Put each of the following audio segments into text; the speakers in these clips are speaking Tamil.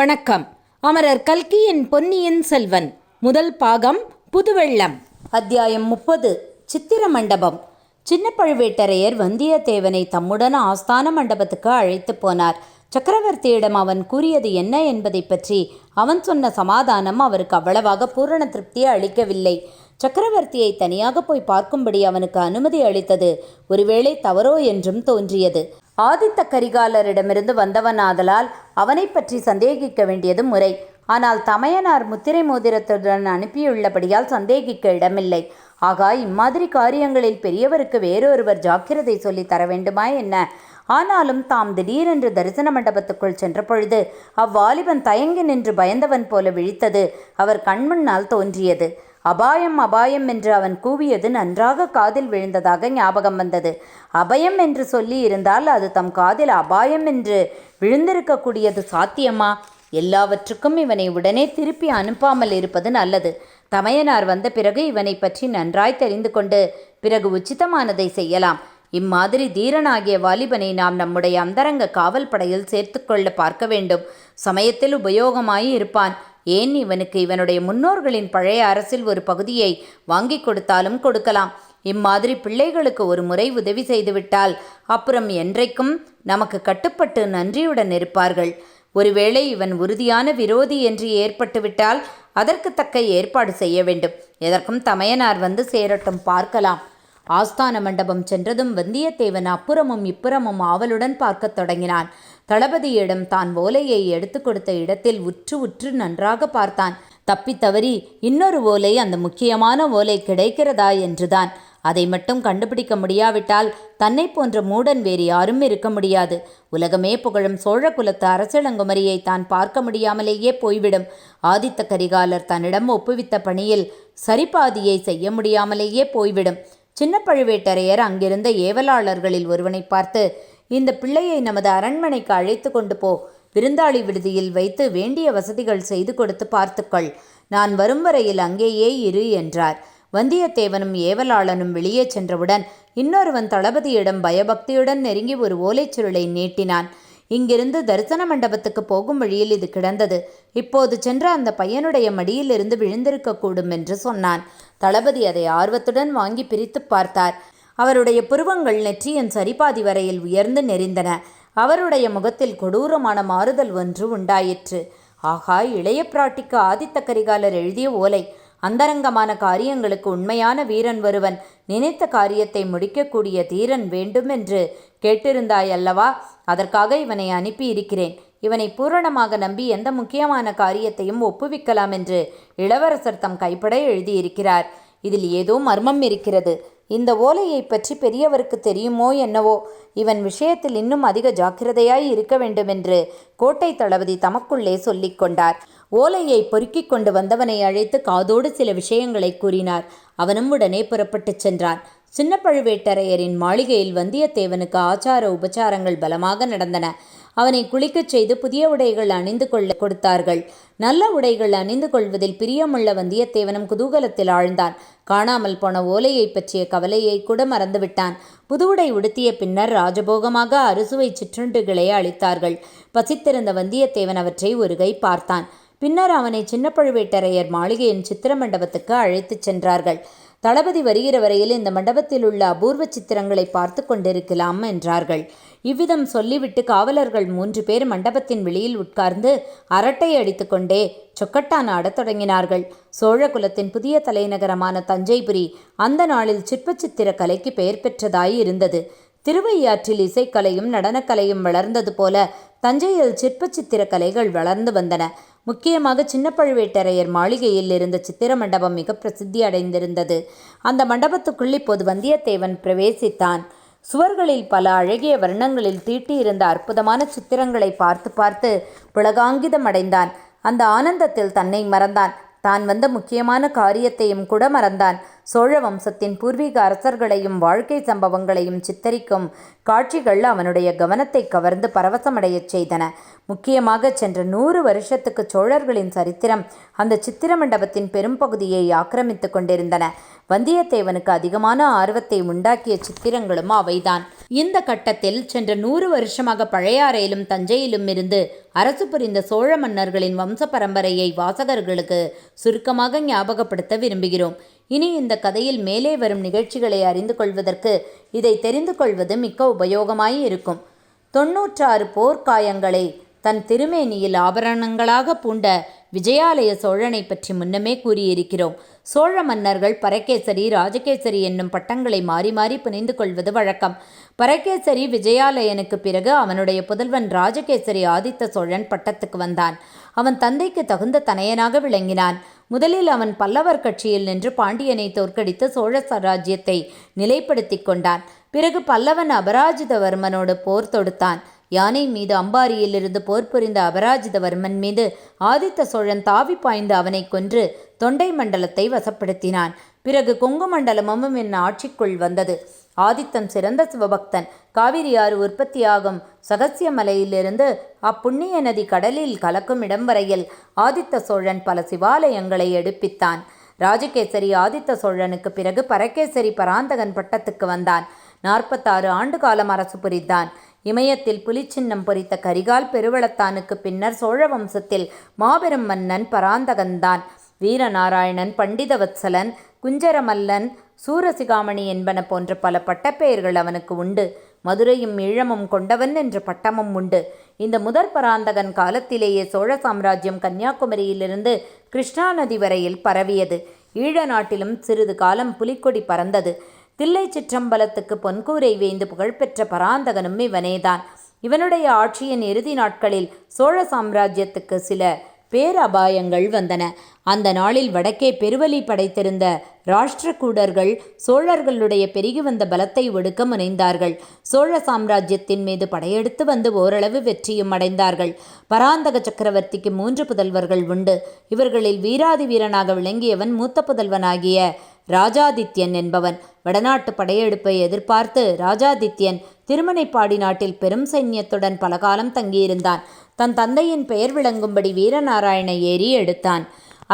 வணக்கம். அமரர் கல்கியின் பொன்னியின் செல்வன். முதல் பாகம் புதுவெள்ளம். அத்தியாயம் முப்பது சித்திர மண்டபம். சின்ன பழுவேட்டரையர் வந்தியத்தேவனை தம்முடன் ஆஸ்தான மண்டபத்துக்கு அழைத்து போனார். சக்கரவர்த்தியிடம் அவன் கூறியது என்ன என்பதை பற்றி அவன் சொன்ன சமாதானம் அவருக்கு அவ்வளவாக பூரண திருப்தியை அளிக்கவில்லை. சக்கரவர்த்தியை தனியாக போய் பார்க்கும்படி அவனுக்கு அனுமதி அளித்தது ஒருவேளை தவறோ என்றும் தோன்றியது. ஆதித்த கரிகாலரிடமிருந்து வந்தவனாதலால் அவனை பற்றி சந்தேகிக்க வேண்டியது முறை. ஆனால் தமையனார் முத்திரை மோதிரத்துடன் அனுப்பியுள்ளபடியால் சந்தேகிக்க இடமில்லை. ஆகா இம்மாதிரி காரியங்களில் பெரியவருக்கு வேறொருவர் ஜாக்கிரதை சொல்லி தர வேண்டுமா என்ன? ஆனாலும் தாம் திடீரென்று தரிசன மண்டபத்துக்குள் சென்ற பொழுது அவ்வாலிபன் தயங்கி நின்று பயந்தவன் போல விழித்தது. அவர் கண்முன்னால் தோன்றியது. அபாயம் அபாயம் என்று அவன் கூவியது நன்றாக காதில் விழுந்ததாக ஞாபகம் வந்தது. அபயம் என்று சொல்லி இருந்தால் அது தம் காதில் அபாயம் என்று விழுந்திருக்கக்கூடியது சாத்தியமா? எல்லாவற்றுக்கும் இவனை உடனே திருப்பி அனுப்பாமல் இருப்பது நல்லது. தமையனார் வந்த பிறகு இவனை பற்றி நன்றாய் தெரிந்து கொண்டு பிறகு உச்சிதமானதை செய்யலாம். இம்மாதிரி தீரனாகிய வாலிபனை நாம் நம்முடைய அந்தரங்க காவல் படையில் சேர்த்துக்கொள்ள பார்க்க வேண்டும். சமயத்தில் உபயோகமாய் இருப்பான். ஏன் இவனுக்கு இவனுடைய முன்னோர்களின் பழைய அரசில் ஒரு பகுதியை வாங்கி கொடுத்தாலும் கொடுக்கலாம். இம்மாதிரி பிள்ளைகளுக்கு ஒரு முறை உதவி செய்துவிட்டால் அப்புறம் என்றைக்கும் நமக்கு கட்டுப்பட்டு நன்றியுடன் இருப்பார்கள். ஒருவேளை இவன் உறுதியான விரோதி என்று ஏற்பட்டுவிட்டால் அதற்கு தக்க ஏற்பாடு செய்ய வேண்டும். எதற்கும் தமையனார் வந்து சேரட்டும் பார்க்கலாம். ஆஸ்தான மண்டபம் சென்றதும் வந்தியத்தேவன் அப்புறமும் இப்புறமும் ஆவலுடன் பார்க்கத் தொடங்கினான். தளபதியிடம் தான் ஓலையை எடுத்து கொடுத்த இடத்தில் உற்று உற்று நன்றாக பார்த்தான். தப்பித் தவறி இன்னொரு ஓலை அந்த முக்கியமான ஓலை கிடைக்கிறதா? என்றுதான். அதை மட்டும் கண்டுபிடிக்க முடியாவிட்டால் தன்னை போன்ற மூடன் வேறு யாரும் இருக்க முடியாது. உலகமே புகழும் சோழ குலத்து அரசலங்குமரியை தான் பார்க்க முடியாமலேயே போய்விடும். ஆதித்த கரிகாலர் தன்னிடம் ஒப்புவித்த பணியில் சரிபாதியை செய்ய முடியாமலேயே போய்விடும். சின்ன பழுவேட்டரையர் அங்கிருந்த ஏவலாளர்களில் ஒருவனை பார்த்து இந்த பிள்ளையை நமது அரண்மனைக்கு அழைத்து கொண்டு போ. விருந்தாளி விடுதியில் வைத்து வேண்டிய வசதிகள் செய்து கொடுத்து பார்த்துக்கொள். நான் வரும் வரையில் அங்கேயே இரு என்றார். வந்தியத்தேவனும் ஏவலாளனும் வெளியே சென்றவுடன் இன்னொருவன் தளபதியிடம் பயபக்தியுடன் நெருங்கி ஒரு ஓலைச்சுருளை நீட்டினான். இங்கிருந்து தரிசன மண்டபத்துக்கு போகும் வழியில் இது கிடந்தது. இப்போது சென்ற அந்த பையனுடைய மடியிலிருந்து விழுந்திருக்கக்கூடும் என்று சொன்னான். தளபதி அதை ஆர்வத்துடன் வாங்கி பிரித்து பார்த்தார். அவருடைய புருவங்கள் நெற்றியின் சரிபாதி வரையில் உயர்ந்து நெறிந்தன அவருடைய முகத்தில் கொடூரமான மாறுதல் ஒன்று உண்டாயிற்று. ஆகா இளைய பிராட்டிக்கு ஆதித்த கரிகாலர் எழுதிய ஓலை. அந்தரங்கமான காரியங்களுக்கு உண்மையான வீரன் ஒருவன் நினைத்த காரியத்தை முடிக்கக்கூடிய தீரன் வேண்டும் என்று கேட்டிருந்தாய் அல்லவா அதற்காக இவனை அனுப்பி இருக்கிறேன் இவனை பூரணமாக நம்பி எந்த முக்கியமான காரியத்தையும் ஒப்புவிக்கலாம் என்று இளவரசர் தம் கைப்பட எழுதியிருக்கிறார். இதில் ஏதோ மர்மம் இருக்கிறது. இந்த ஓலையை பற்றி பெரியவருக்கு தெரியுமோ என்னவோ? இவன் விஷயத்தில் இன்னும் அதிக ஜாக்கிரதையாய் இருக்க வேண்டுமென்று கோட்டை தளபதி தமக்குள்ளே சொல்லிக் கொண்டார். ஓலையை பொறுக்கிக் கொண்டு வந்தவனை அழைத்து காதோடு சில விஷயங்களை கூறினார். அவனும் உடனே புறப்பட்டுச் சென்றான். சின்ன பழுவேட்டரையரின் மாளிகையில் வந்தியத்தேவனுக்கு ஆச்சார உபச்சாரங்கள் பலமாக நடந்தன. அவனை குளிக்கச் செய்து புதிய உடைகள் அணிந்து கொள்ள கொடுத்தார்கள். நல்ல உடைகள் அணிந்து கொள்வதில் பிரியமுள்ள வந்தியத்தேவனும் குதூகலத்தில் ஆழ்ந்தான். காணாமல் போன ஓலையை பற்றிய கவலையை கூட மறந்துவிட்டான். புது உடை உடுத்திய பின்னர் ராஜபோகமாக அறுசுவை சிற்றுண்டுகளை அளித்தார்கள். பசித்திருந்த வந்தியத்தேவன் அவற்றை ஒரு கை பார்த்தான். பின்னர் அவனை சின்ன பழுவேட்டரையர் மாளிகையின் சித்திர மண்டபத்துக்கு அழைத்துச் சென்றார்கள். தளபதி வருகிற வரையில் இந்த மண்டபத்தில் உள்ள அபூர்வ சித்திரங்களை பார்த்து கொண்டிருக்கலாம் என்றார்கள். இவ்விதம் சொல்லிவிட்டு காவலர்கள் மூன்று பேர் மண்டபத்தின் வெளியில் உட்கார்ந்து அரட்டை அடித்துக்கொண்டே சொக்கட்டான் ஆடத் தொடங்கினார்கள். சோழ குலத்தின் புதிய தலைநகரமான தஞ்சைபுரி அந்த நாளில் சிற்பச்சித்திர கலைக்கு பெயர் பெற்றதாய் இருந்தது. திருவையாற்றில் இசைக்கலையும் நடனக்கலையும் வளர்ந்தது போல தஞ்சையில் சிற்பச்சித்திர கலைகள் வளர்ந்து வந்தன. முக்கியமாக சின்ன பழுவேட்டரையர் மாளிகையில் இருந்த சித்திர மண்டபம் மிக பிரசித்தி அடைந்திருந்தது. அந்த மண்டபத்துக்குள் இப்போது வந்தியத்தேவன் பிரவேசித்தான். சுவர்களில் பல அழகிய வர்ணங்களில் தீட்டியிருந்த அற்புதமான சித்திரங்களை பார்த்து பார்த்து புலகாங்கிதம் அடைந்தான். அந்த ஆனந்தத்தில் தன்னை மறந்தான். தான் வந்த முக்கியமான காரியத்தையும் கூட மறந்தான். சோழ வம்சத்தின் பூர்வீக அரசர்களையும் வாழ்க்கை சம்பவங்களையும் சித்தரிக்கும் காட்சிகள் அவனுடைய கவனத்தை கவர்ந்து பரவசமடையச் செய்தன. முக்கியமாக சென்ற நூறு வருஷத்துக்கு சோழர்களின் சரித்திரம் அந்த சித்திர மண்டபத்தின் பெரும்பகுதியை ஆக்கிரமித்து கொண்டிருந்தன. வந்தியத்தேவனுக்கு அதிகமான ஆர்வத்தை உண்டாக்கிய சித்திரங்களும் அவைதான். இந்த கட்டத்தில் சென்ற நூறு வருஷமாக பழையாறையிலும் தஞ்சையிலும் இருந்து அரசு புரிந்த சோழ மன்னர்களின் வம்ச பரம்பரையை வாசகர்களுக்கு சுருக்கமாக ஞாபகப்படுத்த விரும்புகிறோம். இனி இந்த கதையில் மேலே வரும் நிகழ்ச்சிகளை அறிந்து கொள்வதற்கு இதை தெரிந்து கொள்வது மிக்க உபயோகமாய் இருக்கும். தொன்னூற்றாறு போர்க்காயங்களை தன் திருமேனியில் ஆபரணங்களாக பூண்ட விஜயாலய சோழனை பற்றி முன்னமே கூறியிருக்கிறோம். சோழ மன்னர்கள் பரகேசரி ராஜகேசரி என்னும் பட்டங்களை மாறி மாறி புனைந்து கொள்வது வழக்கம். பரகேசரி விஜயாலயனுக்கு பிறகு அவனுடைய புதல்வன் ராஜகேசரி ஆதித்த சோழன் பட்டத்துக்கு வந்தான். அவன் தந்தைக்கு தகுந்த தனையனாக விளங்கினான். முதலில் அவன் பல்லவர் கட்சியில் நின்று பாண்டியனை தோற்கடித்து சோழ சாம்ராஜ்யத்தை நிலைப்படுத்தி கொண்டான். பிறகு பல்லவன் அபராஜிதவர்மனோடு போர் தொடுத்தான். யானை மீது அம்பாரியிலிருந்து போர் புரிந்த அபராஜிதவர்மன் மீது ஆதித்த சோழன் தாவி பாய்ந்து அவனை கொன்று தொண்டை மண்டலத்தை வசப்படுத்தினான். பிறகு கொங்கு மண்டலமும் என் ஆட்சிக்குள் வந்தது. ஆதித்தன் சிறந்த சிவபக்தன். காவிரி ஆறு உற்பத்தியாகும் சகசியமலையிலிருந்து அப்புண்ணிய நதி கடலில் கலக்கும் இடம் வரையில் ஆதித்த சோழன் பல சிவாலயங்களை எடுப்பித்தான். ராஜகேசரி ஆதித்த சோழனுக்கு பிறகு பரகேசரி பராந்தகன் பட்டத்துக்கு வந்தான். நாற்பத்தாறு ஆண்டு காலம் அரசு புரிந்தான். இமயத்தில் புலிச்சின்னம் பொறித்த கரிகால் பெருவளத்தானுக்கு பின்னர் சோழ வம்சத்தில் மாபெரும் மன்னன் பராந்தகன்தான். வீரநாராயணன் பண்டிதவத்சலன் குஞ்சரமல்லன் சூரசிகாமணி என்பன போன்ற பல பட்டப்பெயர்கள் அவனுக்கு உண்டு. மதுரையும் ஈழமும் கொண்டவன் என்ற பட்டமும் உண்டு. இந்த முதற் பராந்தகன் காலத்திலேயே சோழ சாம்ராஜ்யம் கன்னியாகுமரியிலிருந்து கிருஷ்ணா நதி வரையில் பரவியது. ஈழ நாட்டிலும் சிறிது காலம் புலிக்கொடி பறந்தது. தில்லை சிற்றம்பலத்துக்கு பொன்கூரை வேந்து புகழ்பெற்ற பராந்தகனும் இவனேதான். இவனுடைய ஆட்சியின் இறுதி நாட்களில் சோழ சாம்ராஜ்யத்துக்கு சில பேரபாயங்கள் வந்தன. அந்த நாளில் வடக்கே பெருவலி படைத்திருந்த ராஷ்டிரகூடர்கள் சோழர்களுடைய பெருகி வந்த பலத்தை ஒடுக்க முனைந்தார்கள். சோழ சாம்ராஜ்யத்தின் மீது படையெடுத்து வந்து ஓரளவு வெற்றியும் அடைந்தார்கள். பராந்தக சக்கரவர்த்திக்கு மூன்று புதல்வர்கள் உண்டு. இவர்களில் வீராதி வீரனாக விளங்கியவன் மூத்த புதல்வனாகிய ராஜாதித்யன் என்பவன். வடநாட்டு படையெடுப்பை எதிர்பார்த்து ராஜாதித்யன் திருமணைப்பாடி நாட்டில் பெரும் சைன்யத்துடன் பலகாலம் தங்கியிருந்தான். தன் தந்தையின் பெயர் விளங்கும்படி வீரநாராயண ஏரி எடுத்தான்.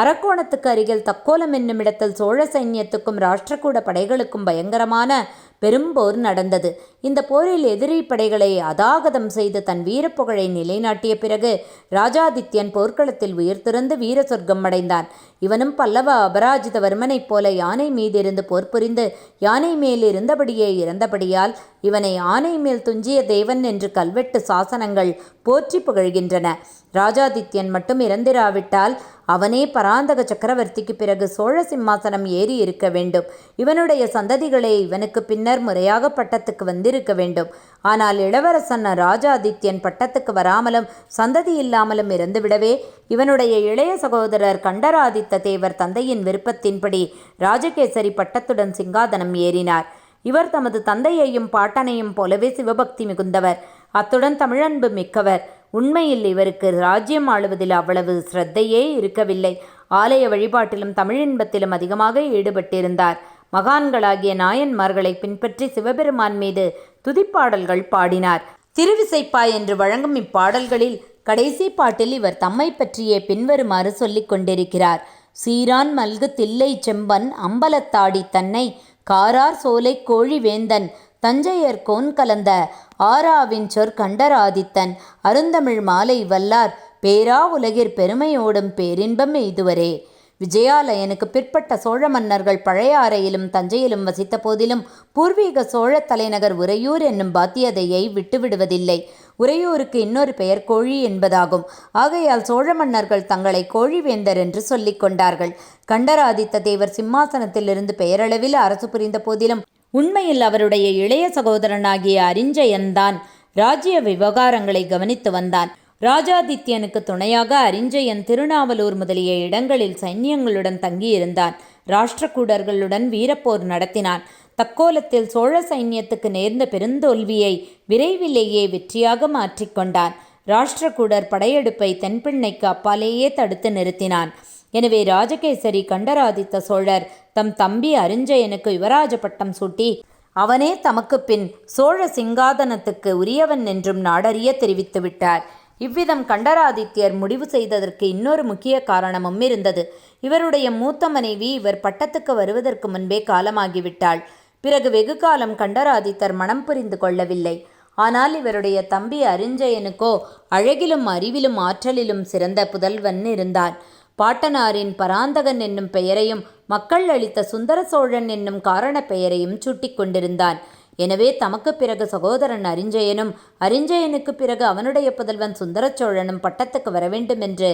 அரக்கோணத்துக்கு அருகில் தக்கோலம் என்னும் இடத்தில் சோழ சைன்யத்துக்கும் ராஷ்டிரகூட படைகளுக்கும் பயங்கரமான பெரும்போர் நடந்தது. இந்த போரில் எதிரி படைகளை அதாகதம் செய்து தன் வீரப்புகழை நிலைநாட்டிய பிறகு ராஜாதித்யன் போர்க்களத்தில் உயிர் திறந்து வீர சொர்க்கம் அடைந்தான். இவனும் பல்லவ அபராஜிதவர்மனைப் போல யானை மீதிருந்து போர் புரிந்து யானை மேல் இருந்தபடியே இறந்தபடியால் இவனை ஆனை மேல் துஞ்சிய தேவன் என்று கல்வெட்டு சாசனங்கள் போற்றி புகழ்கின்றன. ராஜாதித்யன் மட்டும் இறந்திராவிட்டால் அவனே பராந்தக சக்கரவர்த்திக்கு பிறகு சோழ சிம்மாசனம் ஏறி இருக்க வேண்டும். இவனுடைய சந்ததிகளே இவனுக்கு பின்னர் முறையாக பட்டத்துக்கு வந்திருக்க வேண்டும். ஆனால் இளவரசன் ராஜாதித்யன் பட்டத்துக்கு வராமலும் சந்ததி இல்லாமலும் இறந்துவிடவே இவனுடைய இளைய சகோதரர் கண்டராதித்த தேவர் தந்தையின் விருப்பத்தின்படி ராஜகேசரி பட்டத்துடன் சிங்காதனம் ஏறினார். இவர் தமது தந்தையையும் பாட்டனையும் போலவே சிவபக்தி மிகுந்தவர். அத்துடன் தமிழன்பு மிக்கவர். உண்மையில் இவருக்கு ராஜ்யம் ஆளுவதில் அவ்வளவு சிரத்தையே இருக்கவில்லை. ஆலய வழிபாட்டிலும் தமிழின்பத்திலும் அதிகமாக ஈடுபட்டிருந்தார். மகான்களாகிய நாயன்மார்களை பின்பற்றி சிவபெருமான் மீது துதிப்பாடல்கள் பாடினார். திருவிசைப்பா என்று வழங்கும் இப்பாடல்களில் கடைசி பாட்டில் இவர் தம்மை பற்றியே பின்வருமாறு சொல்லிக் கொண்டிருக்கிறார். சீரான் மல்கு தில்லை செம்பன் அம்பலத்தாடி தன்னை காரார் சோலை கோழி வேந்தன் தஞ்சையர் கோன் கலந்த ஆராவின் சொற் கண்டராதித்தன் அருந்தமிழ் மாலை வல்லார் பேரா உலகிற் பெருமையோடும் பேரின்பம் எய்துவரே. விஜயாலயனுக்கு பிற்பட்ட சோழ மன்னர்கள் பழையாறையிலும் தஞ்சையிலும் வசித்த போதிலும் பூர்வீக சோழ தலைநகர் உறையூர் என்னும் பாத்தியதையை விட்டுவிடுவதில்லை. உறையூருக்கு இன்னொரு பெயர் கோழி என்பதாகும். ஆகையால் சோழ மன்னர்கள் தங்களை கோழிவேந்தர் என்று சொல்லிக் கொண்டார்கள். கண்டராதித்த தேவர் சிம்மாசனத்திலிருந்து பெயரளவில் அரசு புரிந்த போதிலும் உண்மையில் அவருடைய இளைய சகோதரனாகிய அரிஞ்சயன்தான் ராஜ்ய விவகாரங்களை கவனித்து வந்தான். ராஜாதித்யனுக்கு துணையாக அரிஞ்சயன் திருநாவலூர் முதலிய இடங்களில் சைன்யங்களுடன் தங்கியிருந்தான். ராஷ்டிரகூடர்களுடன் வீரப்போர் நடத்தினான். தக்கோலத்தில் சோழ சைன்யத்துக்கு நேர்ந்த பெருந்தோல்வியை விரைவிலேயே வெற்றியாக மாற்றிக்கொண்டான் ராஷ்டிரகூடர் படையெடுப்பை தென்பெண்ணைக்கு அப்பாலேயே தடுத்து நிறுத்தினான். எனவே ராஜகேசரி கண்டராதித்த சோழர் தம் தம்பி அரிஞ்சயனுக்கு யுவராஜ பட்டம் சூட்டி அவனே தமக்கு பின் சோழ சிங்காதனத்துக்கு உரியவன் என்றும் நாடறிய தெரிவித்து விட்டார் இவ்விதம் கண்டராதித்யர் முடிவு செய்ததற்கு இன்னொரு முக்கிய காரணமும் இருந்தது. இவருடைய மூத்த மனைவி இவர் பட்டத்துக்கு வருவதற்கு முன்பே காலமாகிவிட்டாள். பிறகு வெகு காலம் கண்டராதித்தர் மனம் புரிந்து கொள்ளவில்லை. ஆனால் இவருடைய தம்பி அரிஞ்சயனுக்கோ அழகிலும் அறிவிலும் ஆற்றலிலும் சிறந்த புதல்வன் இருந்தான். பாட்டனாரின் பராந்தகன் என்னும் பெயரையும் மக்கள் அளித்த சுந்தர சோழன் என்னும் காரண பெயரையும் சூட்டிக் கொண்டிருந்தான். எனவே தமக்கு பிறகு சகோதரன் அரிஞ்சயனும் அரிஞ்சயனுக்கு பிறகு அவனுடைய புதல்வன் சுந்தர சோழனும் பட்டத்துக்கு வரவேண்டும் என்று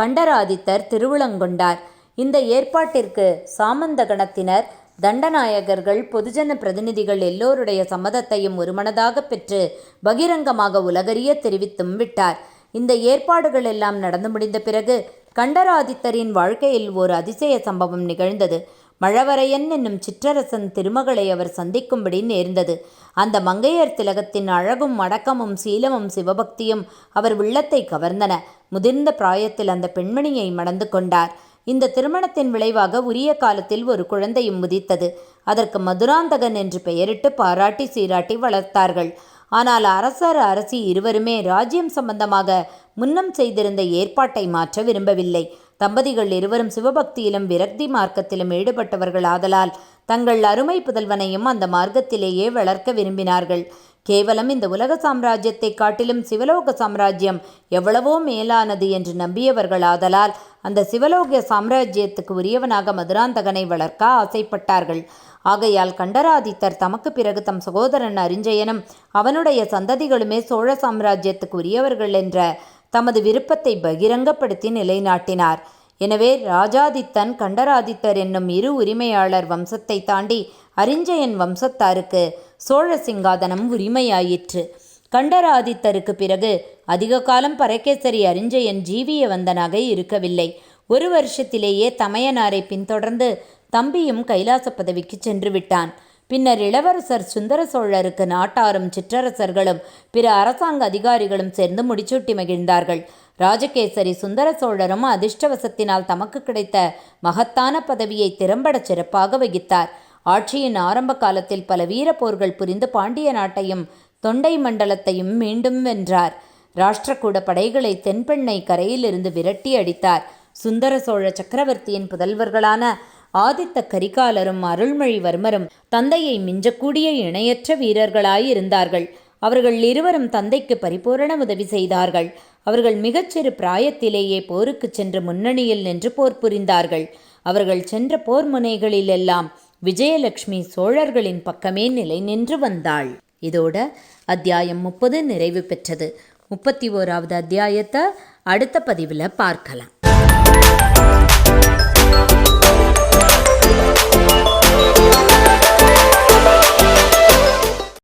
கண்டராதித்தர் திருவுளங்கொண்டார். இந்த ஏற்பாட்டிற்கு சாமந்த கணத்தினர் தண்டநாயகர்கள் பொதுஜன பிரதிநிதிகள் எல்லோருடைய சம்மதத்தையும் ஒருமனதாக பெற்று பகிரங்கமாக உலகறிய தெரிவித்தும் விட்டார். இந்த ஏற்பாடுகள் எல்லாம் நடந்து முடிந்த பிறகு கண்டராதித்தரின் வாழ்க்கையில் ஒரு அதிசய சம்பவம் நிகழ்ந்தது. மழவரையன் என்னும் சிற்றரசன் திருமகளை அவர் சந்திக்கும்படி நேர்ந்தது. அந்த மங்கையர் திலகத்தின் அழகும் அடக்கமும் சீலமும் சிவபக்தியும் அவர் உள்ளத்தை கவர்ந்தன. முதிர்ந்த பிராயத்தில் அந்த பெண்மணியை மணந்து கொண்டார். இந்த திருமணத்தின் விளைவாக உரிய காலத்தில் ஒரு குழந்தையும் உதித்தது அதற்கு மதுராந்தகன் என்று பெயரிட்டு பாராட்டி சீராட்டி வளர்த்தார்கள். ஆனால் அரசர் அரசி இருவருமே ராஜ்யம் சம்பந்தமாக முன்னம் செய்திருந்த ஏற்பாட்டை மாற்ற விரும்பவில்லை. தம்பதிகள் இருவரும் சிவபக்தியிலும் விரக்தி மார்க்கத்திலும் ஈடுபட்டவர்கள் ஆதலால் தங்கள் அருமை புதல்வனையும் அந்த மார்க்கத்திலேயே வளர்க்க விரும்பினார்கள். கேவலம் இந்த உலக சாம்ராஜ்யத்தை காட்டிலும் சிவலோக சாம்ராஜ்யம் எவ்வளவோ மேலானது என்று நம்பியவர்கள் ஆதலால் அந்த சிவலோக சாம்ராஜ்யத்துக்கு உரியவனாக மதுராந்தகனை வளர்க்க ஆசைப்பட்டார்கள். ஆகையால் கண்டராதித்தர் தமக்கு பிறகு தம் சகோதரன் அரிஞ்சயனும் அவனுடைய சந்ததிகளுமே சோழ சாம்ராஜ்யத்துக்கு உரியவர்கள் என்ற தமது விருப்பத்தை பகிரங்கப்படுத்தி நிலைநாட்டினார். எனவே ராஜாதித்தன் கண்டராதித்தர் என்னும் இரு உரிமையாளர் வம்சத்தை தாண்டி அரிஞ்சயன் வம்சத்தாருக்கு சோழ சிங்காதனம் உரிமையாயிற்று. கண்டராதித்தருக்கு பிறகு அதிக காலம் பரகேசரி அரிஞ்சயன் ஜீவிய வந்தனாக இருக்கவில்லை. ஒரு வருஷத்திலேயே தமையனாரை பின்தொடர்ந்து தம்பியும் கைலாச பதவிக்கு சென்று விட்டான். பின்னர் இளவரசர் சுந்தர சோழருக்கு நாட்டாரும் சிற்றரசர்களும் பிற அரசாங்க அதிகாரிகளும் சேர்ந்து முடிச்சூட்டி மகிழ்ந்தார்கள். ராஜகேசரி சுந்தர சோழரும் அதிர்ஷ்டவசத்தினால் தமக்கு கிடைத்த மகத்தான பதவியை திறம்பட சிறப்பாக வகித்தார். ஆட்சியின் ஆரம்ப காலத்தில் பல வீர போர்கள் புரிந்து பாண்டிய நாட்டையும் தொண்டை மண்டலத்தையும் மீண்டும் வென்றார். ராஷ்டிரக்கூட படைகளை தென்பெண்ணை கரையிலிருந்து விரட்டி அடித்தார். சுந்தர சோழ சக்கரவர்த்தியின் புதல்வர்களான ஆதித்த கரிகாலரும் அருள்மொழிவர்மரும் தந்தையை மிஞ்சக்கூடிய இணையற்ற வீரர்களாயிருந்தார்கள். அவர்கள் இருவரும் தந்தைக்கு பரிபூரண உதவி செய்தார்கள். அவர்கள் மிகச்சிறு பிராயத்திலேயே போருக்கு சென்று முன்னணியில் நின்று போர் புரிந்தார்கள். அவர்கள் சென்ற போர் முனைகளிலெல்லாம் விஜயலட்சுமி சோழர்களின் பக்கமே நிலை நின்று வந்தாள். இதோட அத்தியாயம் முப்பது நிறைவு பெற்றது. முப்பத்தி ஓராவது அத்தியாயத்தை அடுத்த பதிவில் பார்க்கலாம்.